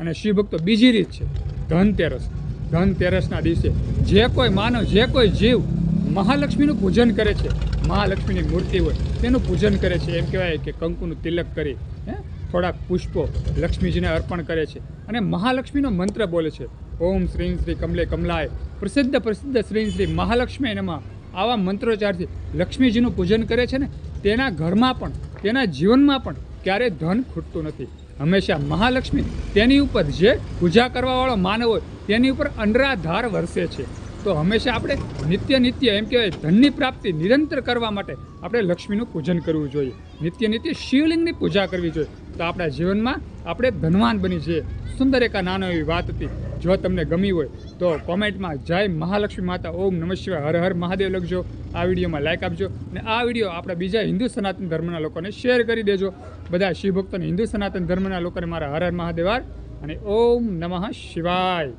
અને શિવભક્તો બીજી રીત છે. ધનતેરસ. ધનતેરસના દિવસે જે કોઈ માનવ, જે કોઈ જીવ મહાલક્ષ્મીનું પૂજન કરે છે, મહાલક્ષ્મીની મૂર્તિ હોય, તેનું પૂજન કરે છે. એમ કહેવાય કે કંકુનું તિલક કરી, હે, થોડાક પુષ્પો લક્ષ્મીજીને અર્પણ કરે છે અને મહાલક્ષ્મીનો મંત્ર બોલે છે. ઓમ શ્રી શ્રી કમલે કમલાય. પ્રસિદ્ધ પ્રસિદ્ધ શ્રી શ્રી મહાલક્ષ્મી એનામાં આવા મંત્રોચ્ચારથી લક્ષ્મીજીનું પૂજન કરે છે ને, તેના ઘરમાં પણ, તેના જીવનમાં પણ ક્યારેય ધન ખૂટતું નથી. હંમેશા મહાલક્ષ્મી તેની ઉપર જે પૂજા કરવાવાળો માનવ હોય, તેની ઉપર અંડરાધાર વરસે છે. તો હંમેશા આપણે નિત્ય નિત્ય એમ કહેવાય, ધનની પ્રાપ્તિ નિરંતર કરવા માટે આપણે લક્ષ્મીનું પૂજન કરવું જોઈએ. નિત્ય નિત્ય શિવલિંગની પૂજા કરવી જોઈએ. તો આપણા જીવનમાં આપણે ધનવાન બની જઈએ. સુંદર એક નાનો એવી વાત હતી. જો તમને ગમી હોય, તો કોમેન્ટમાં જય મહાલક્ષ્મી માતા, ઓમ નમઃ શિવાય, હર હર મહાદેવ લખજો. આ વિડીયોમાં લાઇક આપજો. અને આ વીડિયો આપણા બીજા હિન્દુ સનાતન ધર્મના લોકોને શેર કરી દેજો. બધા શિવભક્તોને હિન્દુ સનાતન ધર્મના લોકોને મારા હર હર મહાદેવાર અને ઓમ નમઃ શિવાય.